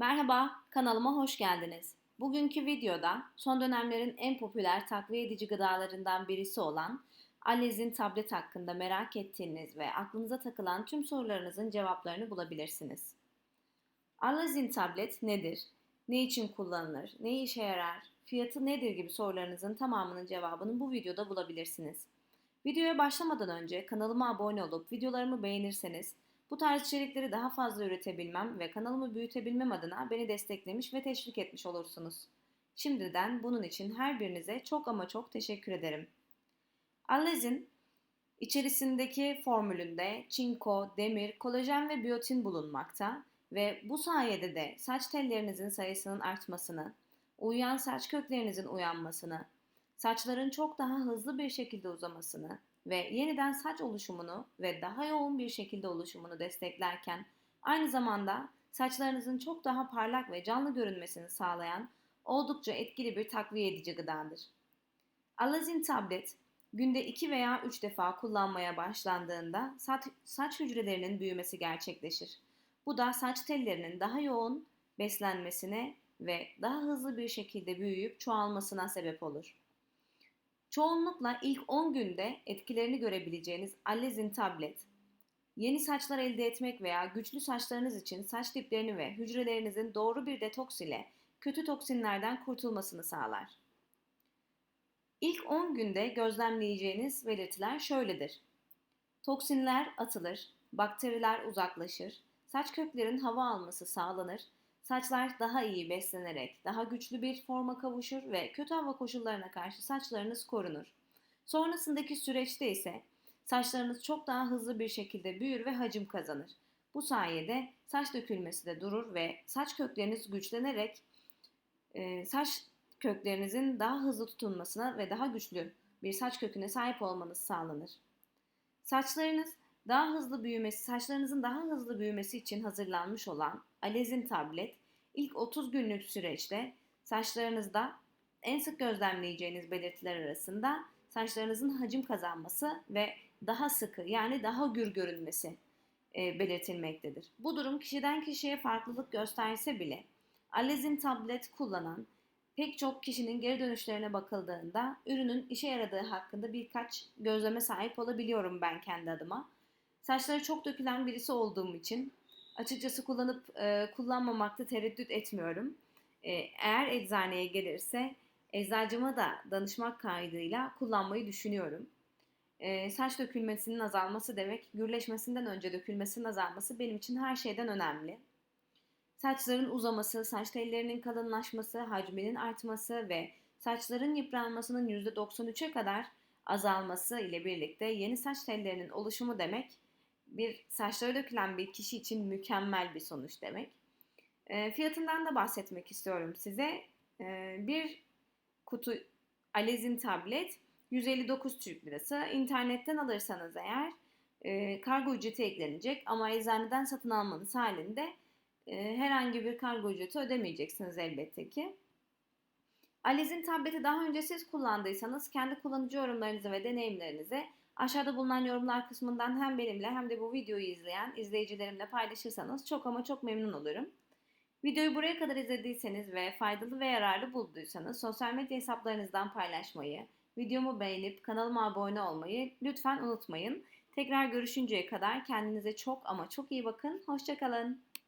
Merhaba, kanalıma hoş geldiniz. Bugünkü videoda son dönemlerin en popüler takviye edici gıdalarından birisi olan Alez'in tablet hakkında merak ettiğiniz ve aklınıza takılan tüm sorularınızın cevaplarını bulabilirsiniz. Alez'in tablet nedir? Ne için kullanılır? Ne işe yarar? Fiyatı nedir gibi sorularınızın tamamının cevabını bu videoda bulabilirsiniz. Videoya başlamadan önce kanalıma abone olup videolarımı beğenirseniz bu tarz içerikleri daha fazla üretebilmem ve kanalımı büyütebilmem adına beni desteklemiş ve teşvik etmiş olursunuz. Şimdiden bunun için her birinize çok ama çok teşekkür ederim. Allez'in içerisindeki formülünde çinko, demir, kolajen ve biyotin bulunmakta ve bu sayede de saç tellerinizin sayısının artmasını, uyuyan saç köklerinizin uyanmasını, saçların çok daha hızlı bir şekilde uzamasını, ve yeniden saç oluşumunu ve daha yoğun bir şekilde oluşumunu desteklerken aynı zamanda saçlarınızın çok daha parlak ve canlı görünmesini sağlayan oldukça etkili bir takviye edici gıdadır. Alazin tablet günde 2 veya 3 defa kullanmaya başlandığında saç, saç hücrelerinin büyümesi gerçekleşir. Bu da saç tellerinin daha yoğun beslenmesine ve daha hızlı bir şekilde büyüyüp çoğalmasına sebep olur. Çoğunlukla ilk 10 günde etkilerini görebileceğiniz Allezin tablet, yeni saçlar elde etmek veya güçlü saçlarınız için saç diplerini ve hücrelerinizin doğru bir detoks ile kötü toksinlerden kurtulmasını sağlar. İlk 10 günde gözlemleyeceğiniz belirtiler şöyledir. Toksinler atılır, bakteriler uzaklaşır, saç köklerin hava alması sağlanır, Saçlar daha iyi beslenerek daha güçlü bir forma kavuşur ve kötü hava koşullarına karşı saçlarınız korunur. Sonrasındaki süreçte ise saçlarınız çok daha hızlı bir şekilde büyür ve hacim kazanır. Bu sayede saç dökülmesi de durur ve saç kökleriniz güçlenerek e, saç köklerinizin daha hızlı tutunmasına ve daha güçlü bir saç köküne sahip olmanız sağlanır. Saçlarınız daha hızlı büyümesi, saçlarınızın daha hızlı büyümesi için hazırlanmış olan Alezin tablet ilk 30 günlük süreçte saçlarınızda en sık gözlemleyeceğiniz belirtiler arasında saçlarınızın hacim kazanması ve daha sıkı yani daha gür görünmesi e, belirtilmektedir. Bu durum kişiden kişiye farklılık gösterse bile Alezin tablet kullanan pek çok kişinin geri dönüşlerine bakıldığında ürünün işe yaradığı hakkında birkaç gözleme sahip olabiliyorum ben kendi adıma. Saçları çok dökülen birisi olduğum için açıkçası kullanıp e, kullanmamakta tereddüt etmiyorum. E, eğer eczaneye gelirse eczacıma da danışmak kaydıyla kullanmayı düşünüyorum. E, saç dökülmesinin azalması demek, gürleşmesinden önce dökülmesinin azalması benim için her şeyden önemli. Saçların uzaması, saç tellerinin kalınlaşması, hacminin artması ve saçların yıpranmasının %93'e kadar azalması ile birlikte yeni saç tellerinin oluşumu demek bir saçları dökülen bir kişi için mükemmel bir sonuç demek. E, fiyatından da bahsetmek istiyorum size. E, bir kutu Alezin tablet 159 Türk Lirası. İnternetten alırsanız eğer e, kargo ücreti eklenecek ama eczaneden satın almanız halinde e, herhangi bir kargo ücreti ödemeyeceksiniz elbette ki. Alezin tableti daha önce siz kullandıysanız kendi kullanıcı yorumlarınızı ve deneyimlerinizi Aşağıda bulunan yorumlar kısmından hem benimle hem de bu videoyu izleyen izleyicilerimle paylaşırsanız çok ama çok memnun olurum. Videoyu buraya kadar izlediyseniz ve faydalı ve yararlı bulduysanız sosyal medya hesaplarınızdan paylaşmayı, videomu beğenip kanalıma abone olmayı lütfen unutmayın. Tekrar görüşünceye kadar kendinize çok ama çok iyi bakın. Hoşçakalın.